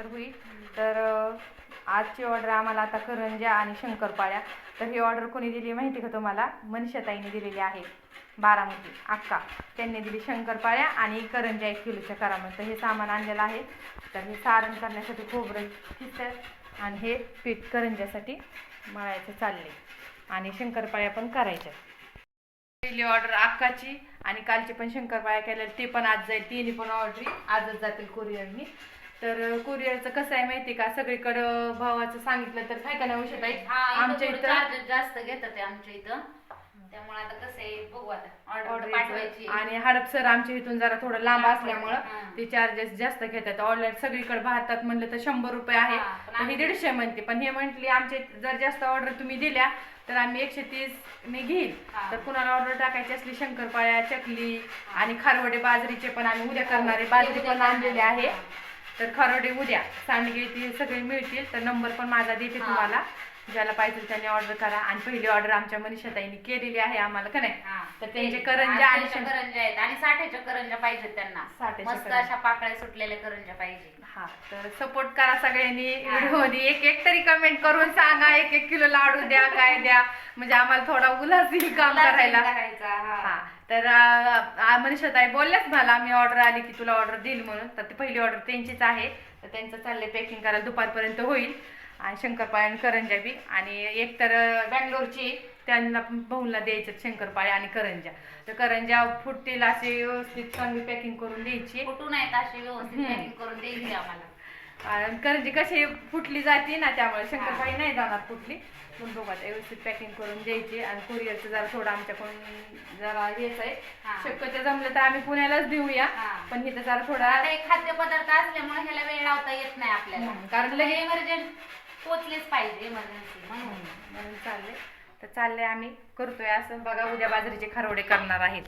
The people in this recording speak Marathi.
तर होईल. तर आजची ऑर्डर आम्हाला आता करंज्या आणि शंकरपाळ्या. तर ही ऑर्डर कोणी दिली माहिती का तुम्हाला? मनीषाताईने दिलेली आहे. बारामती. अक्का. त्यांनी दिली शंकरपाळ्या आणि करंज्या एक किलोच्या करा तर हे सामान आणलेलं आहे. तर हे सारण करण्यासाठी खोबरं किसतात आणि हे पीठ करंज्यासाठी मळायचं चालले आणि शंकरपाळ्या पण करायच्या. पहिली ऑर्डर अक्काची आणि कालची पण शंकरपाळ्या केल्या ते पण आज जाईल. तिन्ही पण ऑर्डरी आजच जातील कुरिअरनी तर कुरिअरचं कसं आहे माहिती का? सगळीकडं भावाचं सांगितलं तर काय का नाही आमच्या आमच्या इथं चार्जेस जास्त घेतात ते आमच्या इथं. त्यामुळे आता कसं आहे बघू आता. ऑर्डर पाठवायची आणि हडपसर आमच्या इथून जरा थोडं लांब असल्यामुळं हा. ते चार्जेस जास्त घेतात. ऑनलाईन सगळीकडे भारतात म्हणलं तर शंभर रुपये आहे. हा, पण तर ही आम्ही- दीडशे म्हणते. पण हे म्हटली आमचे जर जास्त ऑर्डर तुम्ही दिल्या तर आम्ही एकशे तीस ने घेईल. हा. तर कुणाला ऑर्डर टाकायची असली शंकरपाळ्या चकली आणि खारवडे बाजरीचे पण आम्ही उद्या करणारे बाजरी पण आणलेली करणार आहे. तर खारोडे उद्या. सांडगे ते सगळे मिळतील. तर नंबर पण माझा देते. तुम्हाला. ज्याला पाहिजे त्यांनी ऑर्डर करा. आणि पहिली ऑर्डर आमच्या मनीषाताईने केलेली आहे आम्हाला का नाही. तर त्यांचे ते करंज्या आणि करंज्या आहेत. आणि साठ्याच्या करंज्या पाहिजेत त्यांना. साठ्याच्या मस्त. अशा पाकळ्या सुटलेल्या करंज्या पाहिजे. हा. तर सपोर्ट करा सगळ्यांनी. व्हिडिओमध्ये एक एक तरी कमेंट करून सांगा. एक एक किलो लाडू द्या काय द्या. म्हणजे आम्हाला थोडा उल्हास काम करायला. हा. तर मनीषाताई बोलल्याच मला मी ऑर्डर आली की तुला ऑर्डर देईल म्हणून. तर ती पहिली ऑर्डर त्यांचीच आहे. तर त्यांचं चाललंय पॅकिंग करायला दुपारपर्यंत होईल. आणि शंकरपाळ्या आणि करंज्या बी. आणि एक तर बँगलोरची त्यांना भाऊला द्यायचं शंकरपाळ्या आणि करंज्या. तर करंज्या फुटतील अशी व्यवस्थित चांगली पॅकिंग करून द्यायची. कुठून आहेत अशी व्यवस्थित. पॅकिंग करून द्यायची आम्हाला. आणि करंजी कशी फुटली जाते ना त्यामुळे शंकरपाळी नाही जाणार फुटली. पण बघा व्यवस्थित पॅकिंग करून द्यायची आणि कुरिअरचं जरा थोडं आमच्याकडून जरा हेच आहे. शक्यतो जमलं तर आम्ही पुण्यालाच देऊया. पण इथं जरा थोडा खाद्यपदार्थ असल्यामुळे ह्याला वेळ लावता येत नाही आपल्याला. कारण लगे- इमर्जन्सी पोचलेच पाहिजे इमर्जन्सी म्हणून म्हणून चाललंय. तर चाललंय आम्ही. करतोय असं. बघा उद्या बाजरीचे खारोडे करणार आहेत.